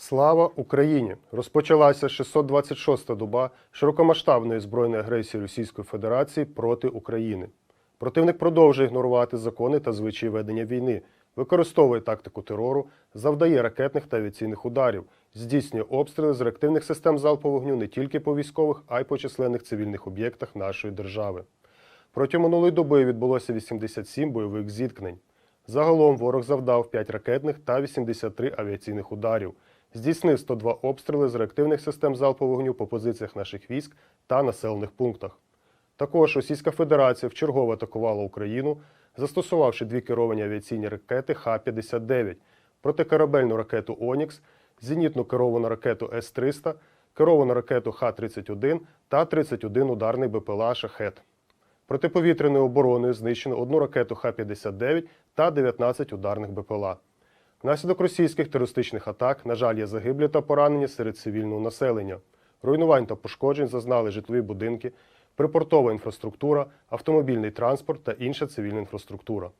Слава Україні! Розпочалася 626-та доба широкомасштабної збройної агресії Російської Федерації проти України. Противник продовжує ігнорувати закони та звичаї ведення війни, використовує тактику терору, завдає ракетних та авіаційних ударів, здійснює обстріли з реактивних систем залпового вогню не тільки по військових, а й по численних цивільних об'єктах нашої держави. Протягом минулої доби відбулося 87 бойових зіткнень. Загалом ворог завдав 5 ракетних та 83 авіаційних ударів, здійснив 102 обстріли з реактивних систем залпового вогню по позиціях наших військ та населених пунктах. Також Російська Федерація вчергово атакувала Україну, застосувавши дві керовані авіаційні ракети Х-59, протикорабельну ракету Онікс, зенітну керовану ракету С-300, керовану ракету Х-31 та 31 ударний БПЛА «Шахет». Протиповітряною обороною знищено одну ракету Х-59 та 19 ударних БПЛА. Внаслідок російських терористичних атак, на жаль, є загиблі та поранені серед цивільного населення. Руйнувань та пошкоджень зазнали житлові будинки, припортова інфраструктура, автомобільний транспорт та інша цивільна інфраструктура.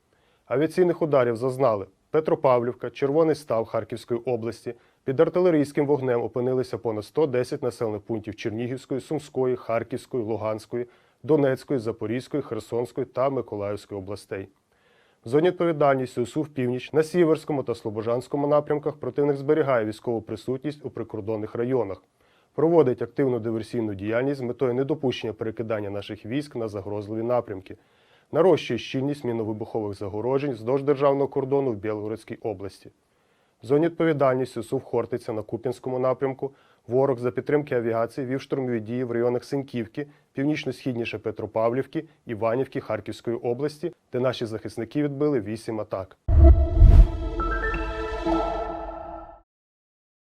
Авіаційних ударів зазнали Петропавлівка, Червоний Став Харківської області. Під артилерійським вогнем опинилися понад 110 населених пунктів Чернігівської, Сумської, Харківської, Луганської, Донецької, Запорізької, Херсонської та Миколаївської областей. В зоні відповідальності УСУ в північ на Сіверському та Слобожанському напрямках противник зберігає військову присутність у прикордонних районах, проводить активну диверсійну діяльність з метою недопущення перекидання наших військ на загрозливі напрямки, нарощує щільність міновибухових загороджень вздовж державного кордону в Білгородській області. В зоні відповідальності СУВ Хортиця на Куп'янському напрямку ворог за підтримки авіації вів штурмові дії в районах Синьківки, північно-східніше Петропавлівки, Іванівки Харківської області, де наші захисники відбили 8 атак.